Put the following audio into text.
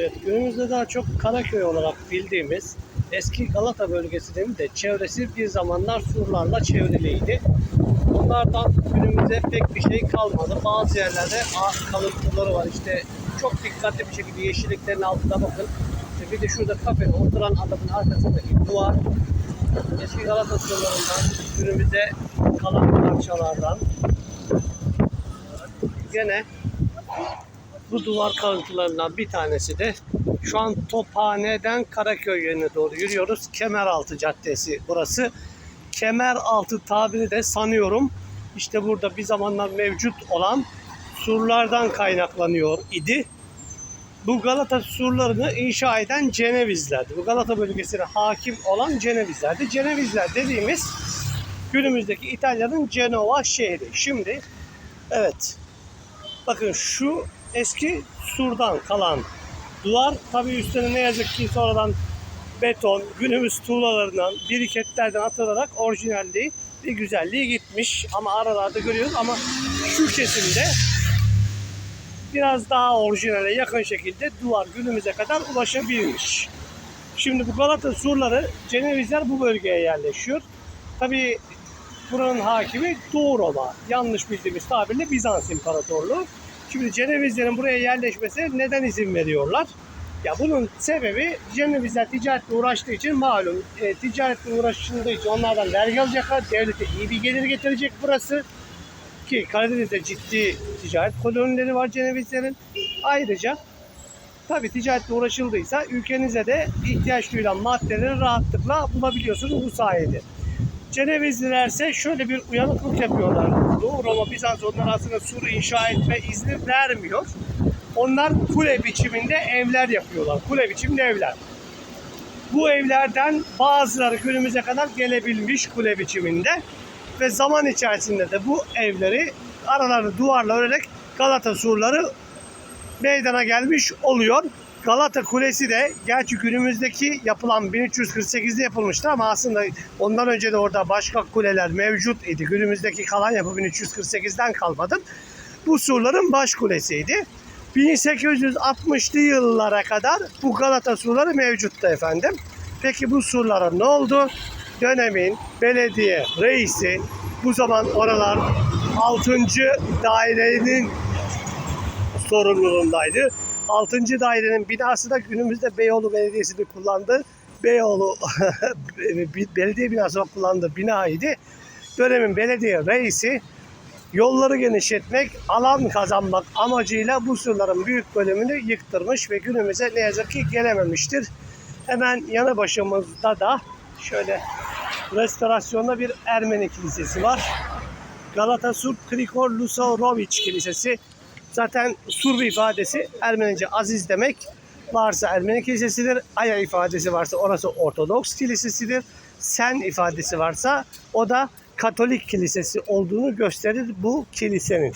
Evet, günümüzde daha çok Karaköy olarak bildiğimiz eski Galata bölgesinin de çevresi bir zamanlar surlarla çevriliydi. Onlardan günümüzde pek bir şey kalmadı. Bazı yerlerde ağaç kalıntıları var. İşte çok dikkatli bir şekilde yeşilliklerin altına bakın. İşte bir de şurada kafede oturan adamın arkasındaki duvar eski Galata surlarından günümüzde kalan parçalardan gene bu duvar kalıntılarından bir tanesi de şu an Tophane'den Karaköy yönüne doğru yürüyoruz. Kemeraltı Caddesi burası. Kemeraltı tabiri de sanıyorum işte burada bir zamanlar mevcut olan surlardan kaynaklanıyor idi. Bu Galata surlarını inşa eden Cenevizlerdi. Bu Galata bölgesine hakim olan Cenevizlerdi. Cenevizler dediğimiz günümüzdeki İtalya'nın Cenova şehri. Şimdi evet Bakın şu eski surdan kalan duvar tabii üstüne ne yazık ki sonradan beton, günümüz tuğlalarından, biriketlerden atılarak orijinalliği bir güzelliği gitmiş. Ama aralarda görüyoruz ama şu kesimde biraz daha orijinale yakın şekilde duvar günümüze kadar ulaşabilmiş. Şimdi bu Galata surları Cenevizler bu bölgeye yerleşiyor. Tabii buranın hakimi Doğu Roma. Yanlış bildiğimiz tabirle Bizans İmparatorluğu. Şimdi Cenevizlerin buraya yerleşmesine neden izin veriyorlar? Ya bunun sebebi Cenevizler ticaretle uğraştığı için malum. E, ticaretle uğraştığı için onlardan vergi alacaklar. Devlete iyi bir gelir getirecek burası. Ki Karadeniz'de ciddi ticaret kolonileri var Cenevizlerin. Ayrıca tabii ticaretle uğraşıldıysa ülkenize de ihtiyaç duyulan maddeleri rahatlıkla bulabiliyorsunuz bu sayede. Cenevizliler ise şöyle bir uyanıklık yapıyorlar. Doğu Roma Bizans onlara aslında sur inşa etme izni vermiyor. Onlar kule biçiminde evler yapıyorlar. Kule biçiminde evler. Bu evlerden bazıları günümüze kadar gelebilmiş kule biçiminde ve zaman içerisinde de bu evleri aralarını duvarla örerek Galata surları meydana gelmiş oluyor. Galata Kulesi de gerçi günümüzdeki yapılan 1348'de yapılmıştı ama aslında ondan önce de orada başka kuleler mevcut idi. Günümüzdeki kalan yapı 1348'den kalmadı. Bu surların baş kulesiydi. 1860'lı yıllara kadar bu Galata surları mevcuttu efendim. Peki bu surlara ne oldu? Dönemin belediye reisi bu zaman oralar 6. dairenin sorumluluğundaydı. 6. dairenin binası da günümüzde Beyoğlu Belediyesi'nin kullandığı Beyoğlu belediye binası kullandığı bina idi. Dönemin belediye reisi yolları genişletmek, alan kazanmak amacıyla bu surların büyük bölümünü yıktırmış ve günümüze ne yazık ki gelememiştir. Hemen yanı başımızda da şöyle restorasyonda bir Ermeni kilisesi var. Galata Sur Krikor Lusorovic Kilisesi. Zaten Surbi ifadesi Ermenice aziz demek. Varsa Ermeni kilisesidir. Aya ifadesi varsa orası Ortodoks kilisesidir. Sen ifadesi varsa o da Katolik kilisesi olduğunu gösterir bu kilisenin.